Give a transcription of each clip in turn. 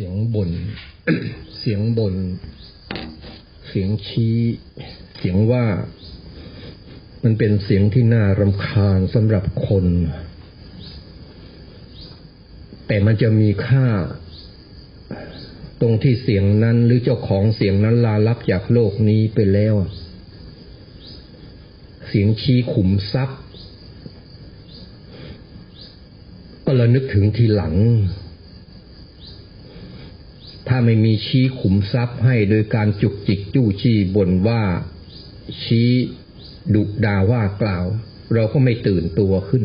เสียงบน่น เสียงบน่น เสียงชี้ เสียงว่า มันเป็นเสียงที่น่ารำคาญสำหรับคน แต่มันจะมีค่า ตรงที่เสียงนั้นหรือเจ้าของเสียงนั้นลาลับจากโลกนี้ไปแล้ว เสียงชี้ขุมทรัพย์ ก็ระนึกถึงทีหลัง ถ้าไม่มีชี้ขุมทรัพย์ให้โดยการจุกจิกจู้จี้บ่นว่าชี้ดุดาว่ากล่าว เราก็ไม่ตื่นตัวขึ้น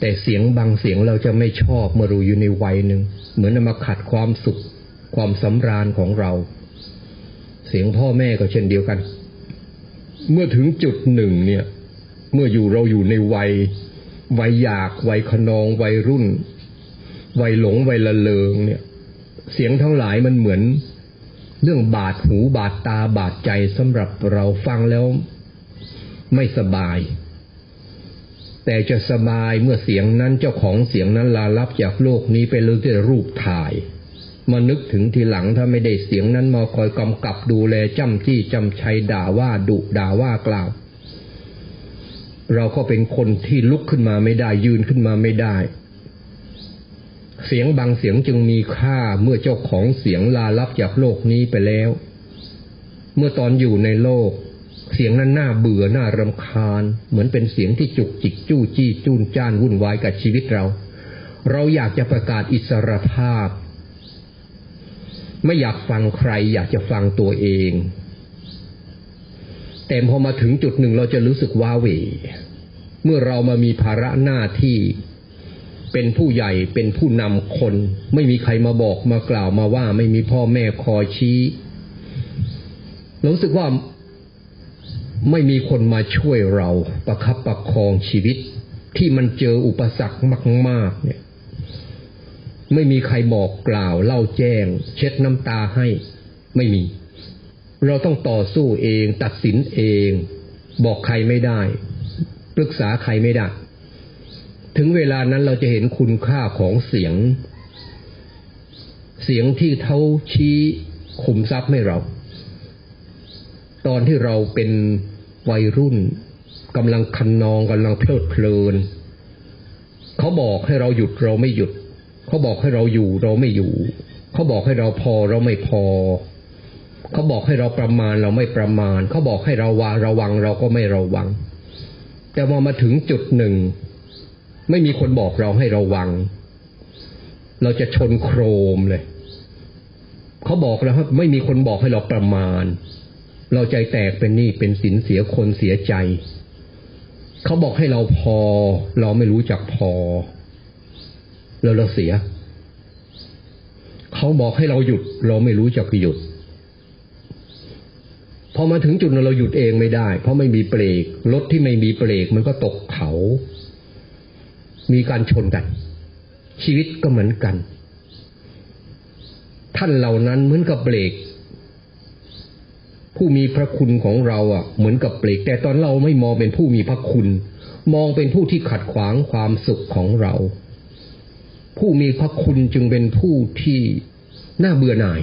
แต่เสียงบางเสียงเราจะไม่ชอบเมื่อรู้อยู่ในวัยหนึ่ง เหมือนมาขัดความสุข ความสำราญของเรา เสียงพ่อแม่ก็เช่นเดียวกัน เมื่อถึงจุดหนึ่งเนี่ย เมื่ออยู่เราอยู่ในวัย วัยอยาก วัยขนอง วัยรุ่น วัยหลง วัยละเลงเนี่ย เสียงทั้งหลายมันเหมือน เรื่องบาดหูบาดตาบาดใจสำหรับเราฟังแล้วไม่สบาย แต่จะสบายเมื่อเสียงนั้นเจ้าของเสียงนั้นลาลับจากโลกนี้ไปเลยด้วยรูปถ่าย มานึกถึงทีหลังถ้าไม่ได้เสียงนั้นมาคอยกำกับดูแลจำที่จำชัยด่าว่าดุด่าว่ากล่าว เราก็เป็นคนที่ลุกขึ้นมาไม่ได้ยืนขึ้นมาไม่ได้ เสียงบางเสียงจึงมีค่าเมื่อเจ้าของเสียงลาลับจากโลกนี้ไปแล้ว เมื่อตอนอยู่ในโลก เสียงนั้นน่าเบื่อน่ารำคาญ เหมือนเป็นเสียงที่จุกจิกจู้จี้จูนจ้านวุ่นวายกับชีวิตเรา เราอยากจะประกาศอิสรภาพ ไม่อยากฟังใคร อยากจะฟังตัวเอง แต่พอมาถึงจุดหนึ่งเราจะรู้สึกว้าเหวเมื่อเรามามีภาระหน้าที่ เป็นผู้ใหญ่เป็นผู้นำคน ไม่มีใครมาบอกมากล่าวมาว่าไม่มีพ่อแม่คอยชี้รู้สึกว่าไม่มีคนมาช่วยเราประคับประคองชีวิต ที่มันเจออุปสรรคมาก ๆ เนี่ย ไม่มีใครบอกกล่าวเล่าแจ้ง เช็ดน้ำตาให้ไม่มี เราต้องต่อสู้เอง ตัดสินเอง บอกใครไม่ได้ ปรึกษาใครไม่ได้ ถึงเวลานั้นเราจะเห็นคุณค่าของเสียง เสียงที่เท่าชี้ขุมทรัพย์ให้เรา ตอนที่เราเป็นวัยรุ่นกำลังคันนองกำลังเพลิดเพลิน เขาบอกให้เราหยุดเราไม่หยุด เขาบอกให้เราอยู่เราไม่อยู่ เขาบอกให้เราพอเราไม่พอ เขาบอกให้เราประมาณเราไม่ประมาณ เขาบอกให้เราวาระวังเราก็ไม่ระวัง แต่พอมาถึงจุดหนึ่ง ไม่มีคนบอกเราให้ระวัง เราจะชนโครมเลย เขาบอกแล้วครับ ไม่มีคนบอกให้เราประมาณ เราใจแตกเป็นนี่เป็นสินเสียคนเสียใจ เขาบอกให้เราพอ เราไม่รู้จักพอ แล้วเราเสีย เขาบอกให้เราหยุด เราไม่รู้จักหยุดพอมาถึงจุดเราหยุดเองไม่ได้ เพราะไม่มีเบรกรถที่ไม่มีเบรกมันก็ตกเขา มีการชนกัน ชีวิตก็เหมือนกัน ท่านเหล่านั้นเหมือนกับเบรก ผู้มีพระคุณของเราอะ เหมือนกับเบรก แต่ตอนเราไม่มองเป็นผู้มีพระคุณ มองเป็นผู้ที่ขัดขวางความสุขของเรา ผู้มีพระคุณจึงเป็นผู้ที่น่าเบื่อหน่าย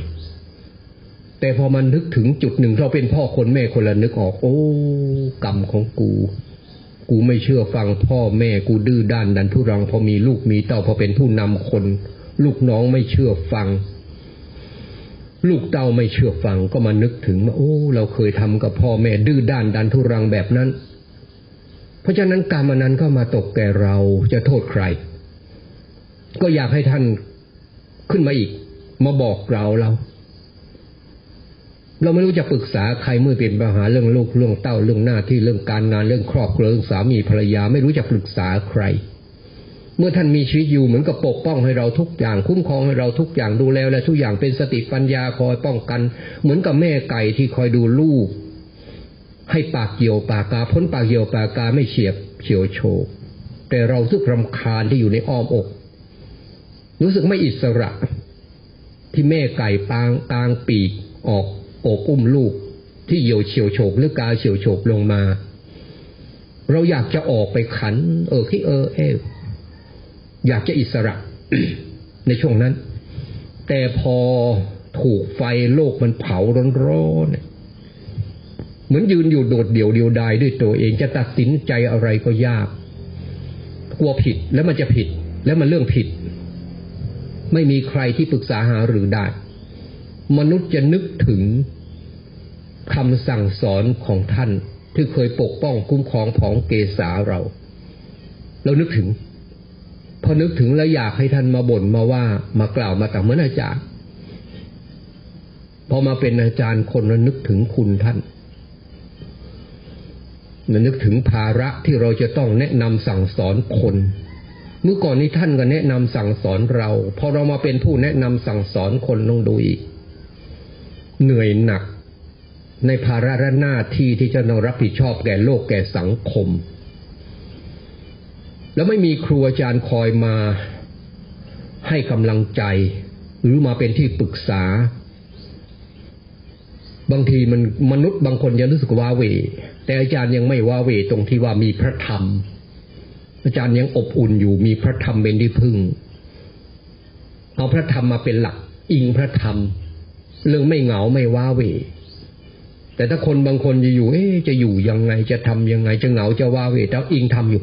แต่พอมันนึกถึงจุดหนึ่งเราเป็นพ่อคนแม่คนละนึกออก โอ้ กรรมของกู กูไม่เชื่อฟังพ่อแม่กูดื้อด้านดันทุรังพอมีลูกมีเต้าพอเป็นผู้นำคน ลูกน้องไม่เชื่อฟัง ลูกเต้าไม่เชื่อฟังก็มานึกถึงว่าโอ้ เราเคยทำกับพ่อแม่ดื้อด้านดันทุรังแบบนั้น เพราะฉะนั้นกรรมนั้นก็มาตกแก่เราจะโทษใคร ก็อยากให้ท่านขึ้นมาอีก มาบอกเราเรา เราไม่รู้จะปรึกษาใครเมื่อเป็นปัญหาเรื่องลูกเรื่องเต้าเรื่องหน้าที่เรื่องการงานเรื่องครอบครัวเรื่องสามีภรรยาไม่รู้จะปรึกษาใคร เมื่อท่านมีชีวิตอยู่เหมือนกับปกป้องให้เราทุกอย่างคุ้มครองให้เราทุกอย่างดูแลและทุกอย่างเป็นสติปัญญาคอยป้องกัน เหมือนกับแม่ไก่ที่คอยดูลูก ให้ปากเกี่ยวปากกาพ้นปากเกี่ยวปากกาไม่เฉียบเฉียวโฉกแต่เราทุกรำคาญที่อยู่ในอ้อมอก รู้สึกไม่อิสระ ที่แม่ไก่ปางตางปีกออก โอบอุ้มลูกที่เหี่ยวเฉียวโฉกหรือกาเฉียวโฉกลงมา เราอยากจะออกไปขัน เออที่เออเออยากจะอิสระในช่วงนั้น แต่พอถูกไฟโลกมันเผาร้อนๆเนี่ยเหมือนยืนอยู่โดดเดี่ยวเดียวดายด้วยตัวเองจะตัดสินใจอะไรก็ยาก กลัวผิดแล้วมันจะผิด แล้วมันเรื่องผิด ไม่มีใครที่ปรึกษาหาหรือได้ มนุษย์จะนึกถึงคำสั่งสอนของท่านที่เคยปกป้องคุ้มครองผองเกษาเรา เรานึกถึง พอนึกถึงแล้วอยากให้ท่านมาบ่นมาว่ามากล่าวมาแต่เหมือนอาจารย์ พอมาเป็นอาจารย์คนเรานึกถึงคุณท่านเรานึกถึงภาระที่เราจะต้องแนะนำสั่งสอนคน เมื่อก่อนนี้ท่านก็แนะนำสั่งสอนเรา พอเรามาเป็นผู้แนะนำสั่งสอนคนต้องดูอีก เหนื่อยหนัก ในภาระและหน้าที่ที่จะต้องรับผิดชอบแก่โลกแก่สังคม แล้วไม่มีครูอาจารย์คอยมาให้กำลังใจ หรือมาเป็นที่ปรึกษา บางทีมันมนุษย์บางคนยังรู้สึกว้าเว แต่อาจารย์ยังไม่ว้าเวตรงที่ว่ามีพระธรรม อาจารย์ยังอบอุ่นอยู่มีพระธรรมเป็นที่พึ่ง เอาพระธรรมมาเป็นหลัก อิงพระธรรม เรื่องไม่เหงาไม่ว้าเหวแต่ถ้าคนบางคนจะอยู่ เอ๊ะจะอยู่ยังไงจะทำยังไงจะเหงาจะว้าเหวแต่อิงทำอยู่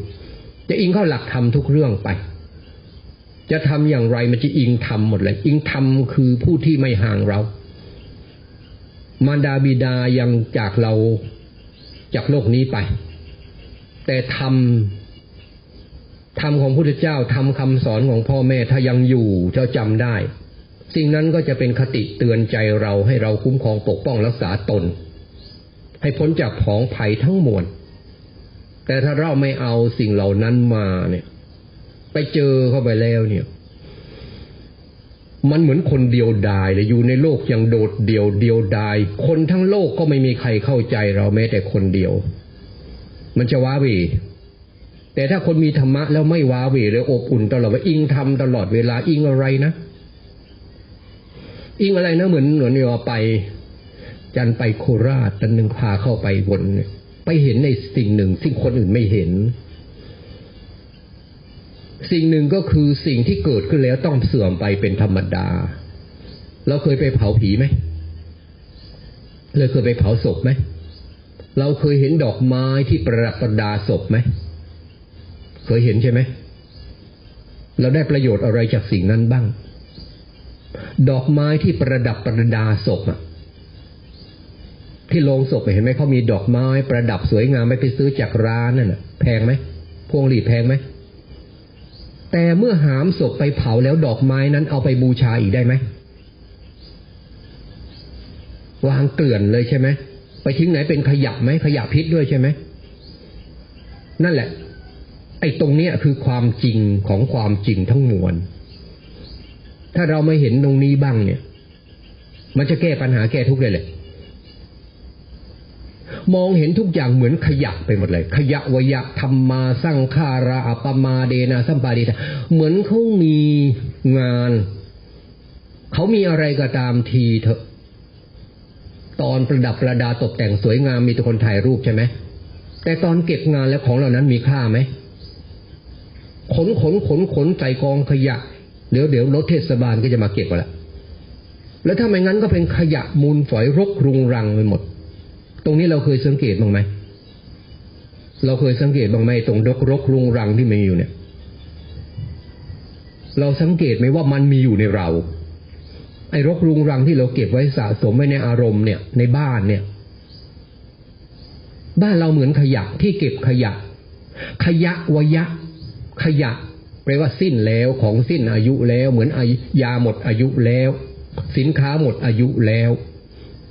จะอิงเข้าหลักธรรมทุกเรื่องไป จะทำอย่างไรมันจะอิงธรรมหมดเลย อิงธรรมคือผู้ที่ไม่ห่างเรา มารดาบิดายังจากเราจากโลกนี้ไป แต่ธรรมธรรมของพุทธเจ้าธรรมคำสอนของพ่อแม่ถ้ายังอยู่เจ้าจำได้ สิ่งนั้นก็จะเป็นคติเตือนใจเราให้เราคุ้มครองปกป้องรักษาตน ให้พ้นจากผองภัยทั้งมวลแต่ถ้าเราไม่เอาสิ่งเหล่านั้นมาเนี่ย ไปเจอเข้าไปแล้วเนี่ย มันเหมือนคนเดียวดายเลยอยู่ในโลกยังโดดเดี่ยวเดียวดาย คนทั้งโลกก็ไม่มีใครเข้าใจเราแม้แต่คนเดียว มันจะว้าเหวแต่ถ้าคนมีธรรมะแล้วไม่ว้าเหวเลยอบอุ่นตลอดว่าอิงทำตลอดเวลาอิงอะไรนะ อิงอะไรนะเหมือนหมือนเนี่ยไป จันไปโคราชตันหนึ่งพาเข้าไปวนไปเห็นในสิ่งหนึ่งซึ่งคนอื่นไม่เห็น สิ่งหนึ่งก็คือสิ่งที่เกิดขึ้นแล้วต้องเสื่อมไปเป็นธรรมดา เราเคยไปเผาผีไหมเราเคยไปเผาศพไหมเราเคยเห็นดอกไม้ที่ประดับประดาศพไหมเคยเห็นใช่ไหมเราได้ประโยชน์อะไรจากสิ่งนั้นบ้าง ดอกไม้ที่ประดับประดาศพอะที่โรงศพเห็นไหมเขามีดอกไม้ประดับสวยงามไปไปซื้อจากร้านนั่นน่ะ แพงไหมพวงหลีดแพงไหมแต่เมื่อหามศพไปเผาแล้วดอกไม้นั้นเอาไปบูชาอีกได้ไหมวางเกลื่อนเลยใช่ไหมไปทิ้งไหนเป็นขยะไหมขยะพิษด้วยใช่ไหมนั่นแหละ ไอ้ตรงเนี้ยคือความจริงของความจริงทั้งมวล ถ้าเราไม่เห็นตรงนี้บ้างเนี่ย มันจะแก้ปัญหาแก้ทุกข์เลยเลยมองเห็นทุกอย่างเหมือนขยะไปหมดเลย ขยะวยะธรรมมาสร้างคาราอัปมาเดนาสัมปาเดตาเหมือนเขามีงาน เขามีอะไรก็ตามทีเถอะ ตอนประดับประดาตกแต่งสวยงามมีแต่คนถ่ายรูปใช่ไหมแต่ตอนเก็บงานแล้วของเหล่านั้นมีค่าไหมขนขนขนขนใส่กองขยะ เดี๋ยวเดี๋ยวรถเทศบาลก็จะมาเก็บกันละแล้วถ้าไม่งั้นก็เป็นขยะมูลฝอยรกรุงรังไปหมด ตรงนี้เราเคยสังเกตบ้างไหม เราเคยสังเกตบ้างไหมตรงรกรกรุงรังที่มีอยู่เนี่ย เราสังเกตไหมว่ามันมีอยู่ในเรา ไอ้รกรุงรังที่เราเก็บไว้สะสมไว้ในอารมณ์เนี่ย ในบ้านเนี่ย บ้านเราเหมือนขยะที่เก็บขยะ ขยะวยะ ขยะ แปลว่าสิ้นแล้วของสิ้นอายุแล้วเหมือนยาหมดอายุแล้ว สินค้าหมดอายุแล้ว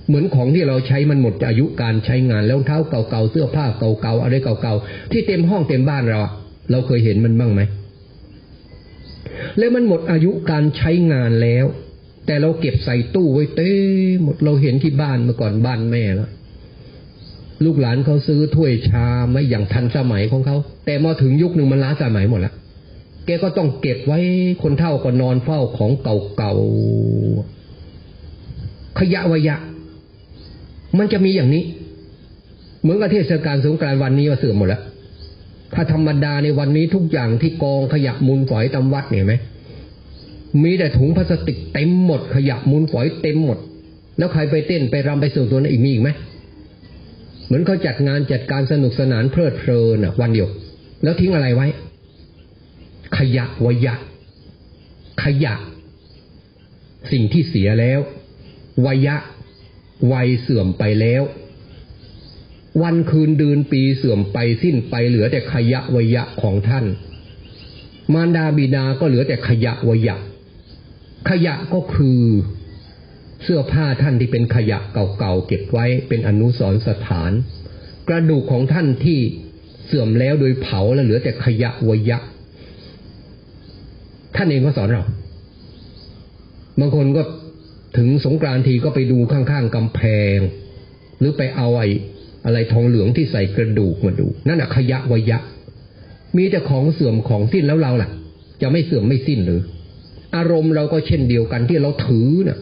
เหมือนของที่เราใช้มันหมดอายุการใช้งานแล้วเท้าเก่าๆเสื้อผ้าเก่าๆอะไรเก่าๆที่เต็มห้องเต็มบ้านเราเราเคยเห็นมันบ้างไหมแล้วมันหมดอายุการใช้งานแล้ว แต่เราเก็บใส่ตู้ไว้เต้หมดเราเห็นที่บ้านเมื่อก่อนบ้านแม่แล้วลูกหลานเขาซื้อถ้วยชาไม่อย่างทันสมัยของเขา แต่มาถึงยุคหนึ่งมันล้าสมัยหมดแล้ว แกก็ต้องเก็บไว้คนเท่าก็นอนเฝ้าของเก่าๆขยะวยะ มันจะมีอย่างนี้ เหมือนกับเทศกาลสงกรานต์วันนี้ก็เสื่อมหมดแล้วถ้าธรรมดาในวันนี้ทุกอย่างที่กองขยะมูลฝอยตามวัดเนี่ยไหมมีแต่ถุงพลาสติกเต็มหมด ขยะมูลฝอยเต็มหมด แล้วใครไปเต้นไปรำไปส่วนตัวนั้นอีกมีอีกไหมเหมือนเขาจัดงานจัดการสนุกสนานเพลิดเพลินวันเดียว แล้วทิ้งอะไรไว้ ขยะวยะ ขยะ สิ่งที่เสียแล้ว วยะ วัยเสื่อมไปแล้ว วันคืนเดือนปีเสื่อมไปสิ้นไปเหลือแต่ขยะวยะของท่าน มารดาบิดาก็เหลือแต่ขยะวยะ ขยะก็คือเสื้อผ้าท่านที่เป็นขยะเก่าๆเก็บไว้เป็นอนุสรณ์สถาน กระดูกของท่านที่เสื่อมแล้วโดยเผาแล้วเหลือแต่ขยะวยะ ท่านเองก็สอนเรา บางคนก็ถึงสงกรานต์ทีก็ไปดูข้างๆกำแพง หรือไปเอาไอ้อะไรทองเหลืองที่ใส่กระดูกมาดู นั่นอะขยะวยะ มีแต่ของเสื่อมของสิ้นแล้วเราล่ะ จะไม่เสื่อมไม่สิ้นหรือ อารมณ์เราก็เช่นเดียวกันที่เราถือเนะ่ะ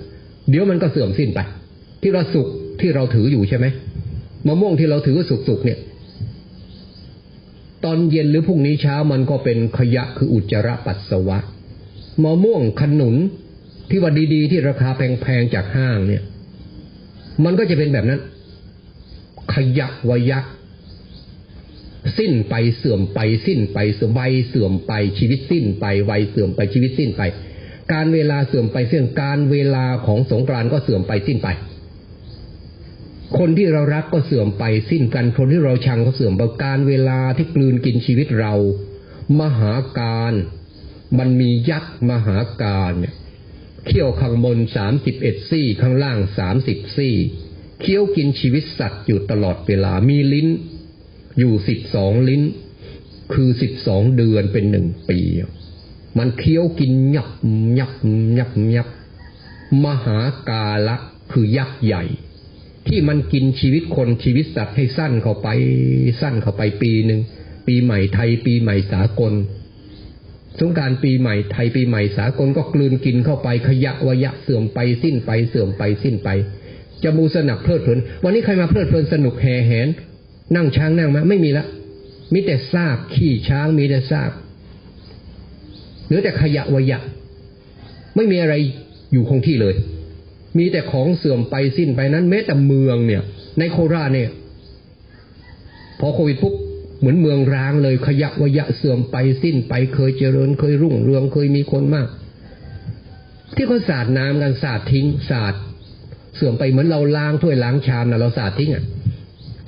เดี๋ยวมันก็เสื่อมสิ้นไป ที่เราสุขที่เราถืออยู่ใช่ไหมมะม่วงที่เราถือสุกสุกเนี่ย ตอนเย็นหรือพรุ่งนี้เช้ามันก็เป็นขยะคืออุจจาระปัสสาวะ มะม่วงขนุนที่ว่าดีๆ ที่ราคาแพงๆจากห้างเนี่ย มันก็จะเป็นแบบนั้น ขยะวยะสิ้นไปเสื่อมไปสิ้นไปเสื่อมวัยเสื่อมไปชีวิตสิ้นไปวัยเสื่อมไปชีวิตสิ้นไป การเวลาเสื่อมไปเสื่อมการเวลาของสงกรานก็เสื่อมไปสิ้นไป คนที่เรารักก็เสื่อมไปสิ้นกัน คนที่เราชังก็เสื่อมไปการเวลาที่กลืนกินชีวิตเรา มหาการ มันมียักษ์มหาการเนี่ยเขี้ยวข้างบนสามสิบเอ็ดซี่ข้างล่างสามสิบซี่เคี้ยวกินชีวิตสัตว์อยู่ตลอดเวลามีลิ้น อยู่สิบสองลิ้น คือสิบสองเดือนเป็นหนึ่งปี มันเคี้ยวกินยับยับยับยับมหากาละคือยักษ์ใหญ่ ที่มันกินชีวิตคนชีวิตสัตว์ให้สั้นเข้าไปสั้นเข้าไปปีหนึ่งปีใหม่ไทยปีใหม่สากล สงการปีใหม่ไทยปีใหม่สากลก็กลืนกินเข้าไปขยะวยะเสื่อมไปสิ้นไปเสื่อมไปสิ้นไปจะมูสนักเพลิดเพลิน วันนี้ใครมาเพลิดเพลินสนุกแห่แหน นั่งช้างนั่งมาไม่มีละมีแต่ซากขี้ช้างมีแต่ซากเหลือแต่ขยะวยะ ไม่มีอะไรอยู่คงที่เลย มีแต่ของเสื่อมไปสิ้นไปนั้น แม้แต่เมืองเนี่ย ในโคราชเนี่ย พอโควิดปุ๊บ เหมือนเมืองร้างเลยขยะวยะเสื่อมไปสิ้นไปเคยเจริญเคยรุ่งเรืองเคยมีคนมาก ที่เขาสาดน้ำกันสาดทิ้งสาดเสื่อมไปเหมือนเราล้างถ้วยล้างชามนะเราสาดทิ้งอะ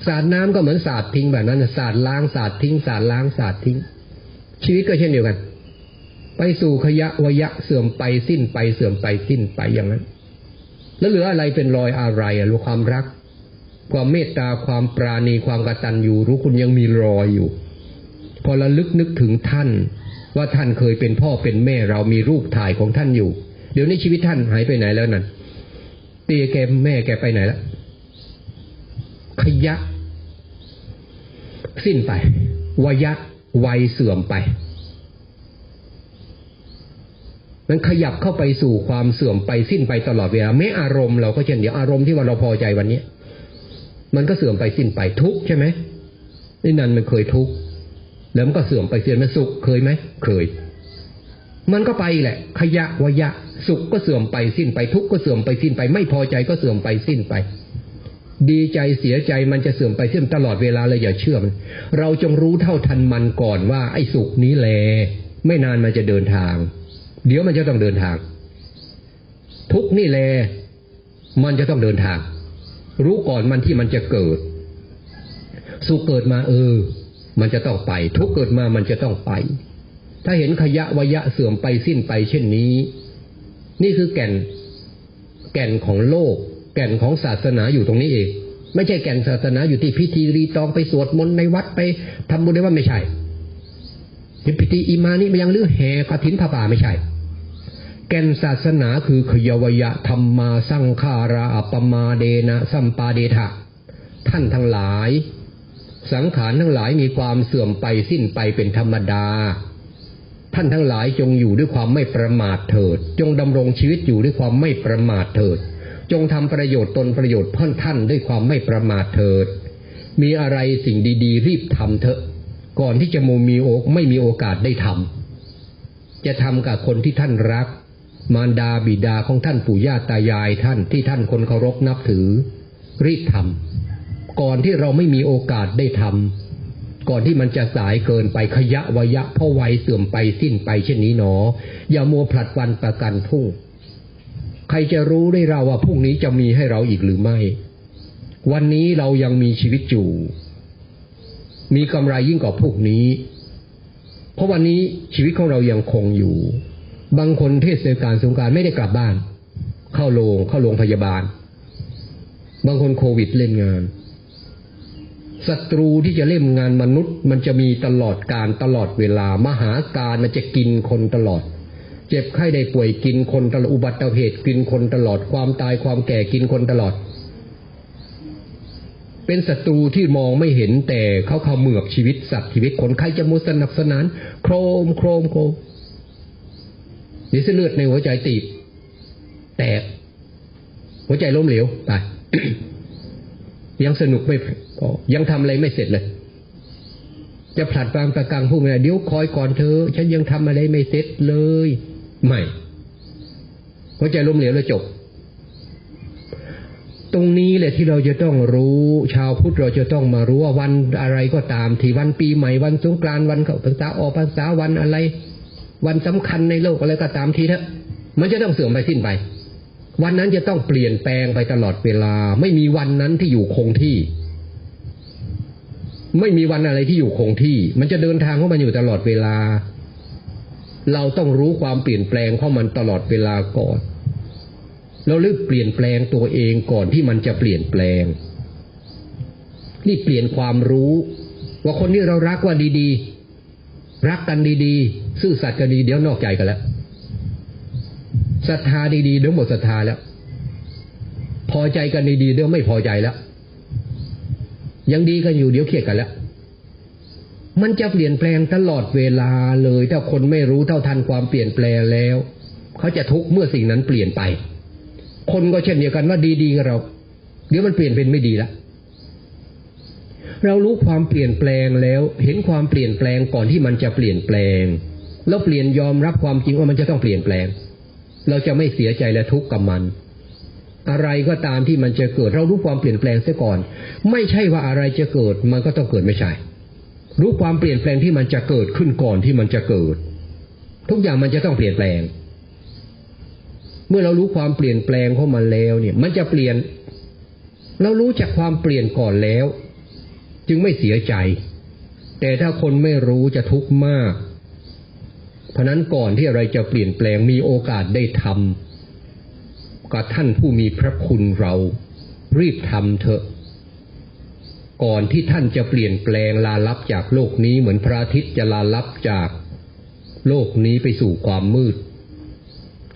สาดน้ำก็เหมือนสาดทิ้งแบบนั้นสาดล้างสาดทิ้งสาดล้างสาดทิ้ง ชีวิตก็เช่นเดียวกัน ไปสู่ขยะวยะเสื่อมไปสิ้นไปเสื่อมไปสิ้นไปอย่างนั้น แล้วเหลืออะไรเป็นรอยอะไรอะรู้ความรัก ความเมตตาความปราณีความกตัญญูรู้คุณยังมีรอยอยู่ พอระลึกนึกถึงท่าน ว่าท่านเคยเป็นพ่อเป็นแม่เรามีรูปถ่ายของท่านอยู่ เดี๋ยวนี้ชีวิตท่านหายไปไหนแล้วนั่นเตียแกแม่แกไปไหนแล้วขยะ สิ้นไปวยะวัยเสื่อมไปมันขยับเข้าไปสู่ความเสื่อมไปสิ้นไปตลอดเวลาแม้อารมณ์เราก็เช่นเดียวอารมณ์ที่ว่าเราพอใจวันนี้ มันก็เสื่อมไปสิ้นไปทุกใช่ไหมนี่นันมันเคยทุกแล้วมันก็เสื่อมไปเสื่อมมันสุขเคยไหมเคย มันก็ไปแหละ ขยะวยะ สุขก็เสื่อมไปสิ้นไปทุกก็เสื่อมไปสิ้นไป ไม่พอใจก็เสื่อมไปสิ้นไป ดีใจเสียใจมันจะเสื่อมไปเสื่อมตลอดเวลาเลยอย่าเชื่อมัน เราจงรู้เท่าทันมันก่อนว่า ไอ้สุขนี้แล ไม่นานมันจะเดินทาง เดี๋ยวมันจะต้องเดินทาง ทุกนี่แล มันจะต้องเดินทาง รู้ก่อนมันที่มันจะเกิด สุขเกิดมาเออ มันจะต้องไป ทุกเกิดมามันจะต้องไป ถ้าเห็นขยะวยะเสื่อมไปสิ้นไปเช่นนี้ นี่คือแก่น แก่นของโลก แก่นของศาสนาอยู่ตรงนี้เอง ไม่ใช่แก่นศาสนาอยู่ที่พิธีรีตองไปสวดมนต์ในวัดไปทำบุญในวัดไม่ใช่พิธีอิมานี่มันยังเรื่องแห่กฐินผ้าป่าไม่ใช่ แก่นศาสนาคือขยวยะธรรมมาสังขาราอัปมาเดนะสัมปาเดทะท่านทั้งหลาย สังขารทั้งหลายมีความเสื่อมไปสิ้นไปเป็นธรรมดา ท่านทั้งหลายจงอยู่ด้วยความไม่ประมาทเถิด จงดำรงชีวิตอยู่ด้วยความไม่ประมาทเถิด จงทำประโยชน์ตนประโยชน์เพื่อนท่านด้วยความไม่ประมาทเถิด มีอะไรสิ่งดี ๆ รีบทำเถอะ ก่อนที่จะมูมีโอกไม่มีโอกาสได้ทำจะทำกับคนที่ท่านรัก มารดาบิดาของท่านปู่ย่าตายายท่านที่ท่านคนเคารพนับถือ รีบทำก่อนที่เราไม่มีโอกาสได้ทำก่อนที่มันจะสายเกินไปขยะวยะเพราะวัยเสื่อมไปสิ้นไปเช่นนี้หนอ อย่ามัวผลัดวันประกันพรุ่ง ใครจะรู้ได้เราว่าพรุ่งนี้จะมีให้เราอีกหรือไม่ วันนี้เรายังมีชีวิตอยู่ มีกำไรยิ่งกว่าพวกนี้ เพราะวันนี้ชีวิตของเรายังคงอยู่ บางคนเทศกาลสงการไม่ได้กลับบ้าน เข้าโรงเข้าโรงพยาบาล บางคนโควิดเล่นงานศัตรูที่จะเล่นงานมนุษย์ มันจะมีตลอดการตลอดเวลามหาการมันจะกินคนตลอด เจ็บไข้ได้ป่วยกินคนตลอดอุบัติเหตุกินคนตลอดความตายความแก่กินคนตลอด เป็นศัตรูที่มองไม่เห็นแต่เขาเขมือบชีวิตสัตว์ชีวิตคนใครจะมุสนับสนาน โครมโครมโครมีเส้นเลือดในหัวใจตีบ แตก หัวใจล้มเหลวตายยังสนุกไม่พอยังทำอะไรไม่เสร็จเลย จะผลัดวางประกังผู้ไม่ได้เดี๋ยวคอยก่อนเธอ ฉันยังทำอะไรไม่เสร็จเลยไม่หัวใจล้มเหลวแล้วจบ ตรงนี้แหละที่เราจะต้องรู้ ชาวพุทธเราจะต้องมารู้ว่าวันอะไรก็ตามที่วันปีใหม่วันสงกรานต์วันเข้าพรรษาออกพรรษาวันอะไร วันสำคัญในโลกอะไรก็ตามทีเถอะมันจะต้องเสื่อมไปสิ้นไป วันนั้นจะต้องเปลี่ยนแปลงไปตลอดเวลา ไม่มีวันนั้นที่อยู่คงที่ ไม่มีวันอะไรที่อยู่คงที่ มันจะเดินทางเข้ามาอยู่ตลอดเวลา เราต้องรู้ความเปลี่ยนแปลงเข้ามันตลอดเวลาก่อนเรารีบเปลี่ยนแปลงตัวเองก่อนที่มันจะเปลี่ยนแปลงรีบเปลี่ยนความรู้ ว่าคนที่เรารักว่าดี ๆ รักกันดีๆ ซื่อสัตย์กันดีเดี๋ยวนอกใจกันแล้วศรัทธาดีๆเดี๋ยวหมดศรัทธาแล้ว พอใจกันดีๆเดี๋ยวไม่พอใจแล้ว ยังดีกันอยู่เดี๋ยวเครียดกันแล้ว มันจะเปลี่ยนแปลงตลอดเวลาเลยถ้าคนไม่รู้เท่าทันความเปลี่ยนแปลงแล้ว เขาจะทุกข์เมื่อสิ่งนั้นเปลี่ยนไป คนก็เช่นเดียวกันว่าดีๆกับเรา เดี๋ยวมันเปลี่ยนเป็นไม่ดีและ เรารู้ความเปลี่ยนแปลงแล้ว เห็นความเปลี่ยนแปลงก่อนที่มันจะเปลี่ยนแปลง แล้วเปลี่ยนยอมรับความจริงว่ามันจะต้องเปลี่ยนแปลง เราจะไม่เสียใจและทุกข์กับมัน อะไรก็ตามที่มันจะเกิด เรารู้ความเปลี่ยนแปลงเสียก่อน ไม่ใช่ว่าอะไรจะเกิด มันก็ต้องเกิดไม่ใช่ รู้ความเปลี่ยนแปลงที่มันจะเกิดขึ้นก่อนที่มันจะเกิด ทุกอย่างมันจะต้องเปลี่ยนแปลง เมื่อเรารู้ความเปลี่ยนแปลงของมันแล้วเนี่ย มันจะเปลี่ยน เรารู้จากความเปลี่ยนก่อนแล้ว จึงไม่เสียใจ แต่ถ้าคนไม่รู้จะทุกข์มากเพราะนั้นก่อนที่อะไรจะเปลี่ยนแปลงมีโอกาสได้ทำกับท่านผู้มีพระคุณเรา รีบทำเถอะ ก่อนที่ท่านจะเปลี่ยนแปลงลาลับจากโลกนี้เหมือนพระอาทิตย์จะลาลับจากโลกนี้ไปสู่ความมืด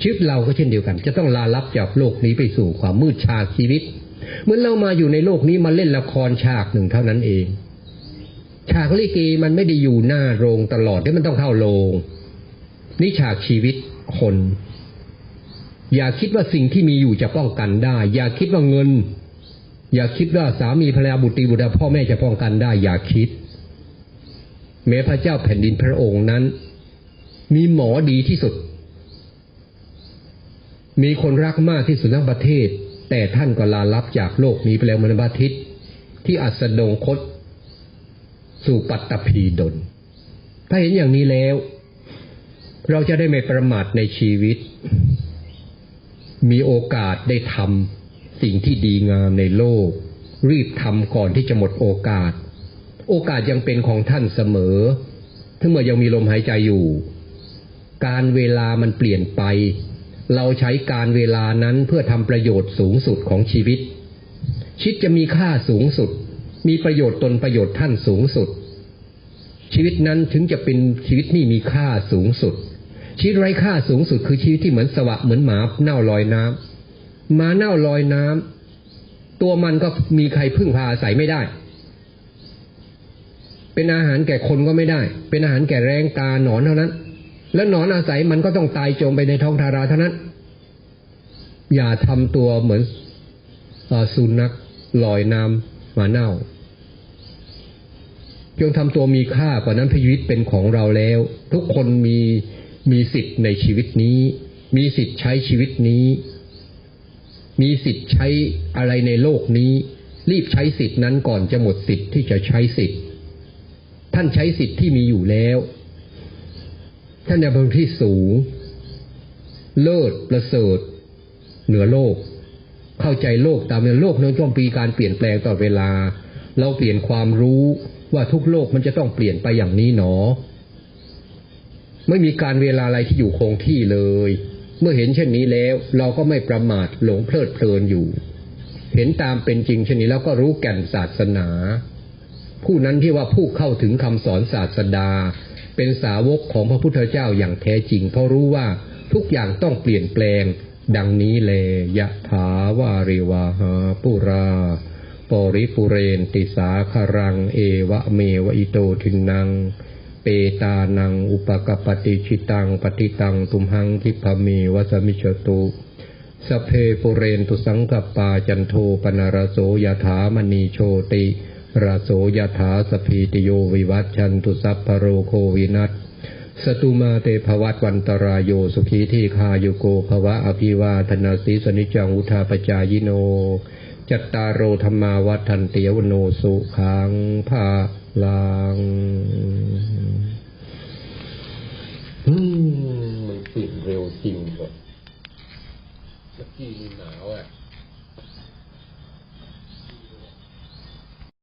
ชีวิตเราก็เช่นเดียวกัน จะต้องลาลับจากโลกนี้ไปสู่ความมืดฉาชีวิต เหมือนเรามาอยู่ในโลกนี้มาเล่นละครฉากหนึ่งเท่านั้นเอง ฉากลิเกมันไม่ได้อยู่หน้าโรงตลอดที่มันต้องเข้าโรงนี่ฉากชีวิตคน อย่าคิดว่าสิ่งที่มีอยู่จะป้องกันได้ อย่าคิดว่าเงิน อย่าคิดว่าสามีภรรยาบุตรีบุตรพ่อแม่จะป้องกันได้ อย่าคิดแม้พระเจ้าแผ่นดินพระองค์นั้น มีหมอดีที่สุด มีคนรักมากที่สุดทั้งประเทศ แต่ท่านก็ลาลับจากโลกนี้ไปแล้วมนบาทิตที่อัสดงคต สู่ปัตตภีดลถ้าเห็นอย่างนี้แล้ว เราจะได้ไม่ประมาทในชีวิต มีโอกาสได้ทำสิ่งที่ดีงามในโลก รีบทำก่อนที่จะหมดโอกาส โอกาสยังเป็นของท่านเสมอ ถ้าเมื่อยังมีลมหายใจอยู่ การเวลามันเปลี่ยนไป เราใช้การเวลานั้นเพื่อทำประโยชน์สูงสุดของชีวิต ชีวิตจะมีค่าสูงสุด มีประโยชน์ตนประโยชน์ท่านสูงสุด ชีวิตนั้นถึงจะเป็นชีวิตนี่มีค่าสูงสุด ชีวิตไร้ค่าสูงสุดคือชีวิตที่เหมือนสวะเหมือนหมาเน่าลอยน้ำหมาเน่าลอยน้ำตัวมันก็มีใครพึ่งพาอาศัยไม่ได้ เป็นอาหารแก่คนก็ไม่ได้ เป็นอาหารแก่แรงตาหนอนเท่านั้น แล้วหนอนอาศัยมันก็ต้องตายจมไปในท้องทาราเท่านั้น อย่าทำตัวเหมือนสุนัขลอยน้ำหมาเน่าจงทำตัวมีค่ากว่านั้นชีวิตเป็นของเราแล้ว ทุกคนมีมีสิทธิ์ในชีวิตนี้ มีสิทธิ์ใช้ชีวิตนี้ มีสิทธิ์ใช้อะไรในโลกนี้ รีบใช้สิทธินั้นก่อนจะหมดสิทธิ์ที่จะใช้สิทธิ์ ท่านใช้สิทธิ์ที่มีอยู่แล้ว ท่านในบนที่สูง เลิศประเสริฐ เหนือโลก เข้าใจโลกตามโลกนั้นต้องมีการเปลี่ยนแปลงตลอดเวลา เราเปลี่ยนความรู้ว่าทุกโลกมันจะต้องเปลี่ยนไปอย่างนี้หนอ ไม่มีการเวลาอะไรที่อยู่คงที่เลย เมื่อเห็นเช่นนี้แล้ว เราก็ไม่ประมาทหลงเพลิดเพลินอยู่ เห็นตามเป็นจริงเช่นนี้แล้วก็รู้แก่นศาสนา ผู้นั้นที่ว่าผู้เข้าถึงคำสอนศาสดา เป็นสาวกของพระพุทธเจ้าอย่างแท้จริง เพราะรู้ว่าทุกอย่างต้องเปลี่ยนแปลง ดังนี้แลยะถาวาริวาหาปุราปริปุเรนติสาคารัง เอวะเมวะอิโตทินัง เปตานัง อุปกปปติชิตัง ปฏิตัง ตุมหังคิพะเมวะสมิชตุ สเพปุเรนตุสังกปปาจันโทปนารโสยถามณีโชติ ราโสยถาสพีติโยวิวัตชันตุสัพพโรโควินัสสตุมาเตภวัตวันตรายโยสุขีที่คาโยโกภวะอภิวาธนาสีสนิจังอุทาปจายโน จัตตารโรธรรมาวัฏันเตียวโนสุขังภาลังอืมมันเปลี่นเร็วจริงเหรอเมื่อกี้หนาวอะ